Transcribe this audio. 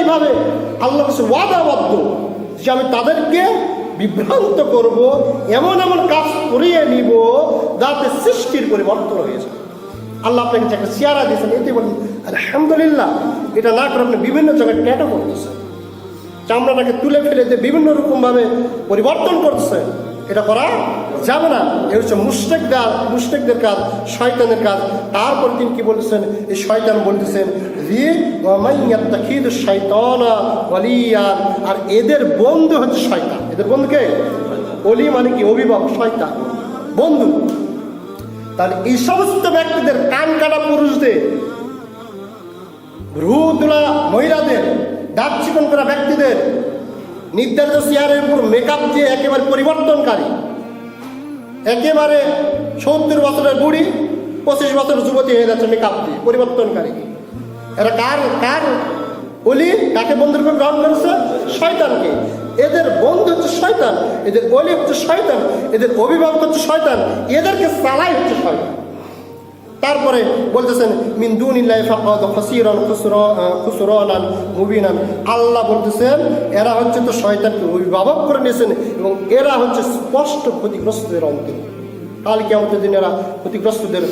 এইভাবে আল্লাহ ওয়াদাবদ্ধ যে আমি তাদেরকে বিভ্রান্ত করব, এমন এমন কাজ করিয়ে নিব যাতে সৃষ্টির পরিবর্তন হয়ে যায়। আল্লাহ আপনাকে যে একটা চেয়ারা দিয়েছেন, এতে বলেন আলহামদুলিল্লাহ, এটা না করে আপনি বিভিন্ন জায়গায় ট্যাটো করতেছেন। চামড়াটাকে তুলে ফেলে দিয়ে বিভিন্ন রকমভাবে পরিবর্তন করতেছে এটা করা যাবে না। এ হচ্ছে মুস্টেকদার মুস্টেকদের কাজ, শয়তানের কাজ। তারপর তিনি কি বলতেছেন? এই শয়তান বলতেছেন শাইতানা আর এদের বন্ধু হচ্ছে শয়তান। এদের বন্ধুকে অলি মানে কি? অভিভাবক, শয়তান। বন্ধু। তাহলে এই সমস্ত ব্যক্তিদের কান কাটা পুরুষদের ভ্রু তোলা মহিলাদের, দাঁত চিকন করা ব্যক্তিদের নির্ধারিত চেয়ারের উপর মেকআপ দিয়ে একেবারে পরিবর্তনকারী। একেবারে সত্তর বছরের বুড়ি, পঁচিশ বছরের যুবতী হয়ে যাচ্ছে মেকআপ দিয়ে, পরিবর্তনকারী। এরা কার কার অলি? কাকে বন্ধুরূপে গ্রহণ করেছে? শয়তানকে। এদের বন্ধু হচ্ছে শয়তান, এদের অলি হচ্ছে শয়তান, এদের অভিভাবক হচ্ছে শয়তান, এদেরকে চালাই হচ্ছে শয়তান। তারপরে বলতেছেন মিন্দুনিল্লাহি আল্লাহ বলতেছেন, এরা হচ্ছে তো শয়তানকে অভিভাবক করে নিয়েছেন এবং এরা হচ্ছে স্পষ্ট ক্ষতিগ্রস্তদের অন্তর কালকে আমাদের দিন এরা ক্ষতিগ্রস্তদের